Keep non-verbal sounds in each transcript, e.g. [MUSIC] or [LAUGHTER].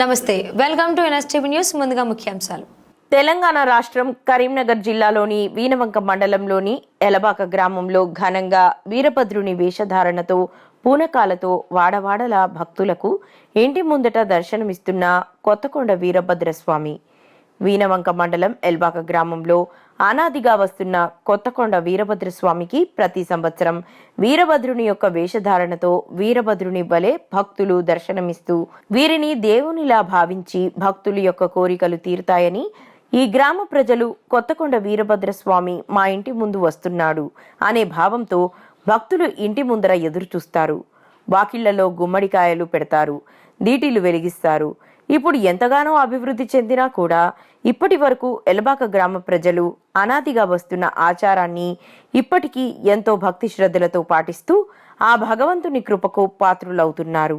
నమస్తే welcome to NSTV news ముందుగా ముఖ్యాంశాలు. తెలంగాణ రాష్ట్రం కరీంనగర్ జిల్లాలోని వీనవంక మండలంలోని ఎలబాక గ్రామంలో ఘనంగా వీరభద్రుని వేషధారణతో పూనకాలతో వాడవాడల భక్తులకు ఇంటి ముందట దర్శనమిస్తున్న కొత్తకొండ వీరభద్ర స్వామి వీనవంక మండలం ఎల్బాక గ్రామంలో అనాదిగా వస్తున్న కొత్తకొండ వీరభద్రస్వామికి ప్రతి సంవత్సరం వీరభద్రుని యొక్క వేషధారణతో వీరభద్రుని వలె భక్తులు దర్శనమిస్తూ వీరిని దేవునిలా భావించి భక్తుల యొక్క కోరికలు తీరుతాయని ఈ గ్రామ ప్రజలు కొత్తకొండ వీరభద్రస్వామి మా ఇంటి ముందు వస్తున్నాడు అనే భావంతో భక్తులు ఇంటి ముందర ఎదురుచూస్తారు. వాకిళ్ళలో గుమ్మడికాయలు పెడతారు. దీటిలు వెలిగిస్తారు. ఇప్పుడు ఎంతగానో అభివృద్ధి చెందినా కూడా ఇప్పటి వరకు ఎలబాక గ్రామ ప్రజలు అనాదిగా వస్తున్న ఆచారాన్ని ఇప్పటికీ ఎంతో భక్తి శ్రద్ధలతో పాటిస్తూ ఆ భగవంతుని కృపకు పాత్రులవుతున్నారు.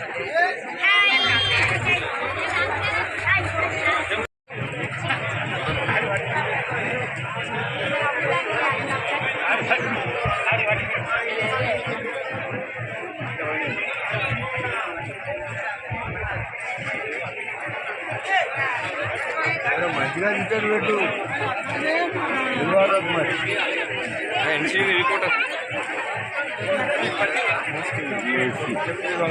Yes. 因为不知道。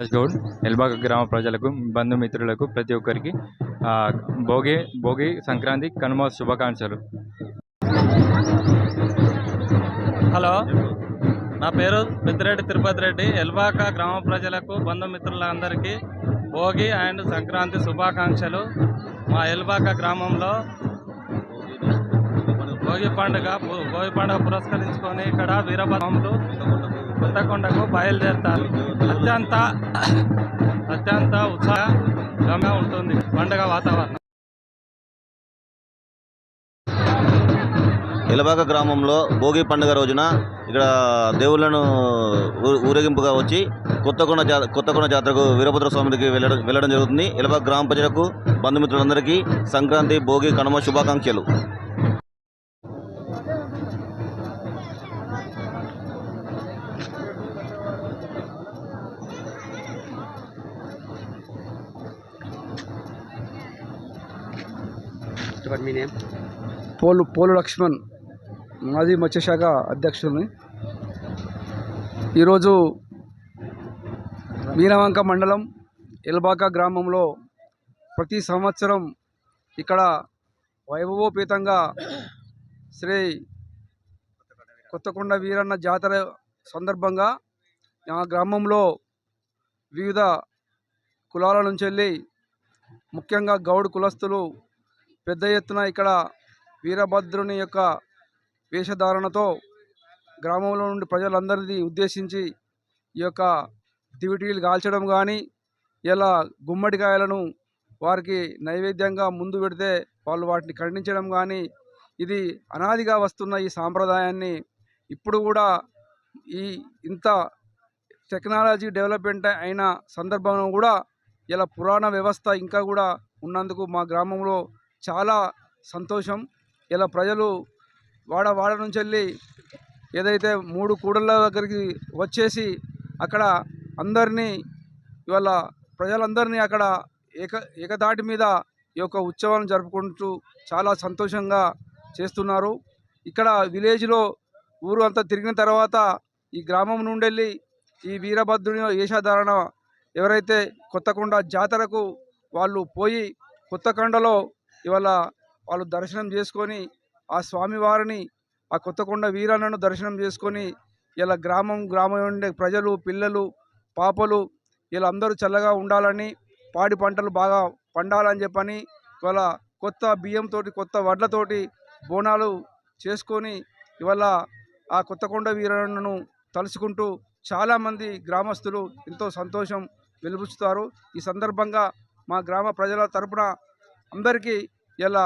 గౌడ్ ఎల్బాగ గ్రామ ప్రజలకు బంధుమిత్రులకు ప్రతి ఒక్కరికి భోగి భోగి సంక్రాంతి కనుమ శుభాకాంక్షలు. హలో నా పేరు పెద్దిరెడ్డి తిరుపతి రెడ్డి. ఎల్బాక గ్రామ ప్రజలకు బంధుమిత్రులందరికీ భోగి అండ్ సంక్రాంతి శుభాకాంక్షలు. మా ఎల్బాక గ్రామంలో భోగి పండుగ భోగి పండుగ పురస్కరించుకొని ఇక్కడ వీరభద్రములు కొత్తకొండకు బయలుదేరుతారు. అత్యంత అత్యంత ఉత్సాహంగా ఉంటుంది పండగ వాతావరణం. ఎలబాక గ్రామంలో భోగి పండుగ రోజున ఇక్కడ దేవుళ్ళను ఊ- ఊరేగింపుగా వచ్చి కొత్తకొండ జా కొత్తకొండ జాతరకు వీరభద్ర స్వామికి వెళ్ళడం వెళ్ళడం జరుగుతుంది. ఇలబాక గ్రామ ప్రజలకు బంధుమిత్రులందరికీ సంక్రాంతి భోగి కనుమ శుభాకాంక్షలు. పోలు పోలు లక్ష్మణ్ మాజీ మత్స్యశాఖ అధ్యక్షుడిని. ఈరోజు మీనవంక మండలం ఎల్బాక గ్రామంలో ప్రతి సంవత్సరం ఇక్కడ వైభవోపేతంగా శ్రీ కొత్తకొండ వీరన్న జాతర సందర్భంగా మా గ్రామంలో వివిధ కులాల నుంచి వెళ్ళి ముఖ్యంగా గౌడ్ కులస్తులు పెద్ద ఎత్తున ఇక్కడ వీరభద్రుని యొక్క వేషధారణతో గ్రామంలో నుండి ప్రజలందరినీ ఉద్దేశించి ఈ యొక్క దివిటీలు కాల్చడం కానీ ఇలా గుమ్మడికాయలను వారికి నైవేద్యంగా ముందు పెడితే వాళ్ళు వాటిని ఖండించడం కానీ ఇది అనాదిగా వస్తున్న ఈ సాంప్రదాయాన్ని ఇప్పుడు కూడా ఈ ఇంత టెక్నాలజీ డెవలప్మెంట్ అయిన సందర్భంలో కూడా ఇలా పురాణ వ్యవస్థ ఇంకా కూడా ఉన్నందుకు మా గ్రామంలో చాలా సంతోషం. ఇలా ప్రజలు వాడ వాడ నుంచి వెళ్ళి ఏదైతే మూడు కూడళ్ళ దగ్గరికి వచ్చేసి అక్కడ అందరినీ ఇవాళ ప్రజలందరినీ అక్కడ ఏక ఏకదాటి మీద ఈ యొక్క ఉత్సవాలను జరుపుకుంటూ చాలా సంతోషంగా చేస్తున్నారు. ఇక్కడ విలేజ్లో ఊరు అంతా తిరిగిన తర్వాత ఈ గ్రామం నుండి వెళ్ళి ఈ వీరభద్రుని వేషధారణ ఎవరైతే కొత్తకొండ జాతరకు వాళ్ళు పోయి కొత్తకొండలో ఇవాళ వాళ్ళు దర్శనం చేసుకొని ఆ స్వామివారిని ఆ కొత్తకొండ వీరన్నను దర్శనం చేసుకొని ఇలా గ్రామం గ్రామం ఉండే ప్రజలు పిల్లలు పాపలు వీళ్ళందరూ చల్లగా ఉండాలని పాడి పంటలు బాగా పండాలని చెప్పని ఇవాళ కొత్త బియ్యంతో కొత్త వడ్లతోటి బోనాలు చేసుకొని ఇవాళ ఆ కొత్తకొండ వీరన్నను తలుచుకుంటూ చాలామంది గ్రామస్తులు ఎంతో సంతోషం వెలుబుచ్చుతారు. ఈ సందర్భంగా మా గ్రామ ప్రజల తరపున అందరికీ ఇలా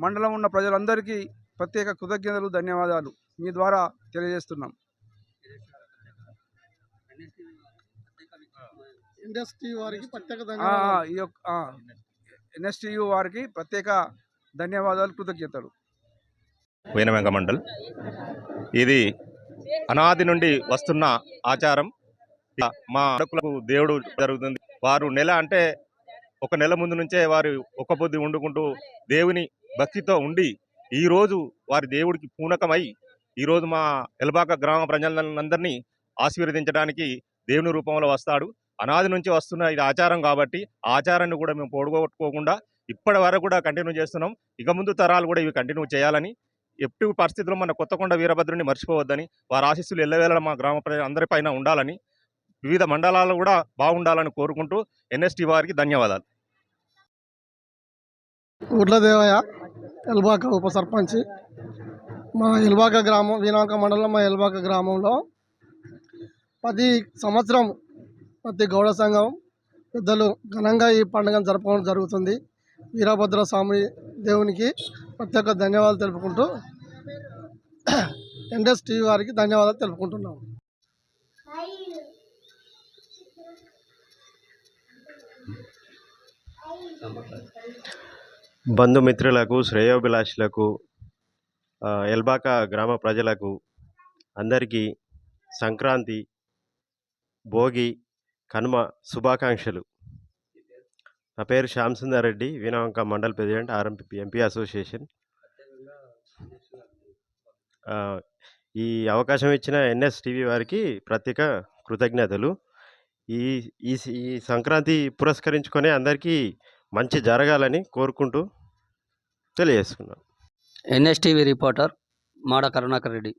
మండలం ఉన్న ప్రజలందరికీ ప్రత్యేక కృతజ్ఞతలు ధన్యవాదాలు. మీ ద్వారా తెలియజేస్తున్నాం. ఇండస్ట్రీ వారికి వారికి ప్రత్యేక ధన్యవాదాలు కృతజ్ఞతలు. వీణవెంక మండల్. ఇది అనాది నుండి వస్తున్న ఆచారం. మా అడుకులకు దేవుడు జరుగుతుంది. వారు నెల అంటే ఒక నెల ముందు నుంచే వారు ఒక పొద్దు వండుకుంటూ దేవుని భక్తితో ఉండి ఈ రోజు వారి దేవుడికి పూనకమై ఈరోజు మా ఎల్బాక గ్రామ ప్రజలందరినీ ఆశీర్వదించడానికి దేవుని రూపంలో వస్తాడు. అనాది నుంచి వస్తున్న ఇది ఆచారం కాబట్టి ఆచారాన్ని కూడా మేము పొడగొట్టుకోకుండా ఇప్పటి వరకు కూడా కంటిన్యూ చేస్తున్నాం. ఇక ముందు తరాలు కూడా ఇవి కంటిన్యూ చేయాలని ఎట్టి పరిస్థితుల్లో మన కొత్తకొండ వీరభద్రుని మర్చిపోవద్దని వారి ఆశీస్సులు ఎల్లవేళ మా గ్రామ ప్రజలందరిపైన ఉండాలని వివిధ మండలాలు కూడా బాగుండాలని కోరుకుంటూ ఎన్ఎస్టీ వారికి ధన్యవాదాలు. ఉడ్లదేవయ్య ఎల్బాక ఉప సర్పంచ్. మా ఎల్బాక గ్రామం వీనాక మండలం మా ఎల్బాక గ్రామంలో ప్రతి సంవత్సరం ప్రతి గౌడ సంఘం పెద్దలు ఘనంగా ఈ పండుగను జరుపుకోవడం జరుగుతుంది. వీరభద్ర స్వామి దేవునికి ప్రత్యేక ధన్యవాదాలు తెలుపుకుంటూ [CLEARS THROAT] ఎన్ఎస్ టీవీ వారికి ధన్యవాదాలు తెలుపుకుంటున్నాము బంధుమిత్రులకు శ్రేయోభిలాషులకు ఎల్బాక గ్రామ ప్రజలకు అందరికీ సంక్రాంతి భోగి కనుమ శుభాకాంక్షలు. నా పేరు Shyam Sundar Reddy Vinavanka mandal president RMP MP association. ఈ అవకాశం ఇచ్చిన ఎన్ఎస్ టీవీ వారికి ప్రత్యేక కృతజ్ఞతలు. ఈ ఈ సి- ఈ సంక్రాంతి పురస్కరించుకొని అందరికీ మంచి జరగాలని కోరుకుంటూ తెలియజేసుకున్నాను. NSTV reporter Mada Karunakar Reddy.